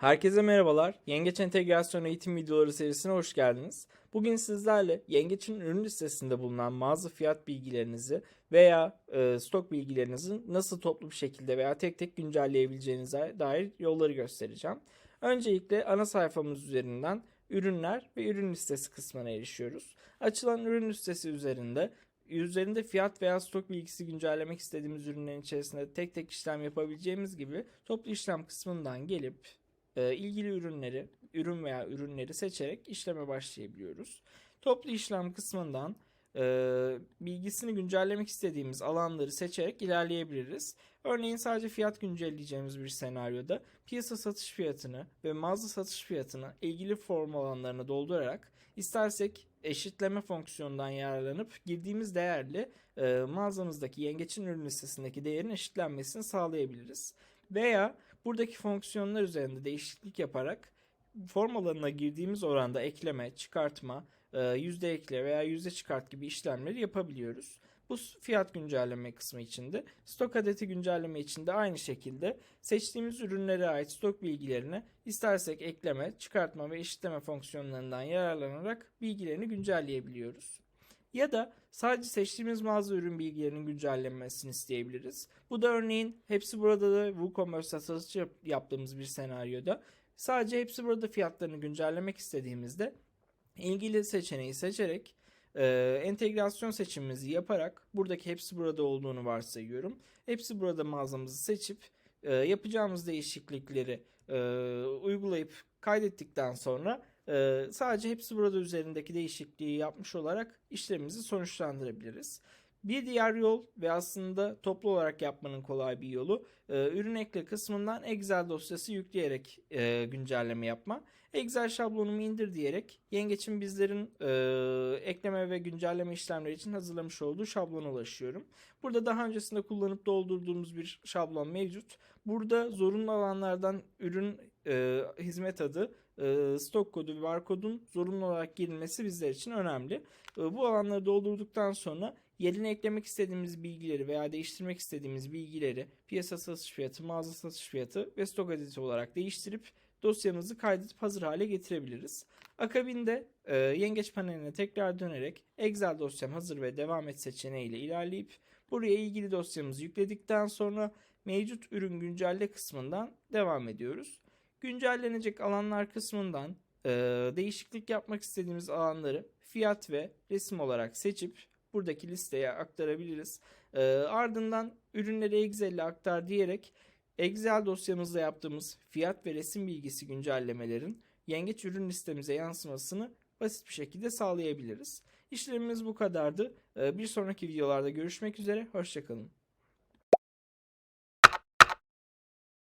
Herkese merhabalar. Yengeç Entegrasyon Eğitim Videoları serisine hoş geldiniz. Bugün sizlerle Yengeç'in ürün listesinde bulunan mağaza fiyat bilgilerinizi veya e, stok bilgilerinizi nasıl toplu bir şekilde veya tek tek güncelleyebileceğinize dair yolları göstereceğim. Öncelikle ana sayfamız üzerinden ürünler ve ürün listesi kısmına erişiyoruz. Açılan ürün listesi üzerinde üzerinde fiyat veya stok bilgisi güncellemek istediğimiz ürünlerin içerisinde tek tek işlem yapabileceğimiz gibi toplu işlem kısmından gelip e, ilgili ürünleri, ürün veya ürünleri seçerek işleme başlayabiliyoruz. Toplu işlem kısmından e, bilgisini güncellemek istediğimiz alanları seçerek ilerleyebiliriz. Örneğin sadece fiyat güncelleyeceğimiz bir senaryoda piyasa satış fiyatını ve mağaza satış fiyatını ilgili form alanlarına doldurarak istersek eşitleme fonksiyonundan yararlanıp girdiğimiz değerle e, mağazamızdaki yengeçin ürün listesindeki değerin eşitlenmesini sağlayabiliriz. Veya buradaki fonksiyonlar üzerinde değişiklik yaparak form alanına girdiğimiz oranda ekleme, çıkartma, e, yüzde ekle veya yüzde çıkart gibi işlemleri yapabiliyoruz. Bu fiyat güncelleme kısmı içinde. Stok adeti güncelleme içinde aynı şekilde seçtiğimiz ürünlere ait stok bilgilerini istersek ekleme, çıkartma ve eşitleme fonksiyonlarından yararlanarak bilgilerini güncelleyebiliyoruz. Ya da sadece seçtiğimiz mağaza ürün bilgilerinin güncellenmesini isteyebiliriz. Bu da örneğin hepsi burada da WooCommerce'da satış yap- yaptığımız bir senaryoda sadece hepsi burada fiyatlarını güncellemek istediğimizde ilgili seçeneği seçerek e, entegrasyon seçimimizi yaparak buradaki hepsi burada olduğunu varsayıyorum. Hepsi burada mağazamızı seçip e, yapacağımız değişiklikleri e, uygulayıp kaydettikten sonra e, sadece hepsi burada üzerindeki değişikliği yapmış olarak işlemimizi sonuçlandırabiliriz. Bir diğer yol ve aslında toplu olarak yapmanın kolay bir yolu e, ürün ekle kısmından Excel dosyası yükleyerek e, güncelleme yapma. Excel şablonumu indir diyerek yengeçin bizlerin e, ekleme ve güncelleme işlemleri için hazırlamış olduğu şablona ulaşıyorum. Burada daha öncesinde kullanıp doldurduğumuz bir şablon mevcut. Burada zorunlu alanlardan ürün e, hizmet adı, e, stok kodu ve barkodun zorunlu olarak girilmesi bizler için önemli. E, bu alanları doldurduktan sonra yerine eklemek istediğimiz bilgileri veya değiştirmek istediğimiz bilgileri piyasa satış fiyatı, mağaza satış fiyatı ve stok adeti olarak değiştirip dosyamızı kaydedip hazır hale getirebiliriz. Akabinde e, yengeç paneline tekrar dönerek Excel dosyam hazır ve devam et seçeneğiyle ilerleyip buraya ilgili dosyamızı yükledikten sonra mevcut ürün güncelle kısmından devam ediyoruz. Güncellenecek alanlar kısmından e, değişiklik yapmak istediğimiz alanları fiyat ve resim olarak seçip buradaki listeye aktarabiliriz. E, ardından ürünleri Excel'e aktar diyerek Excel dosyamızda yaptığımız fiyat ve resim bilgisi güncellemelerin yengeç ürün listemize yansımasını basit bir şekilde sağlayabiliriz. İşlemimiz bu kadardı. E, bir sonraki videolarda görüşmek üzere. Hoşçakalın.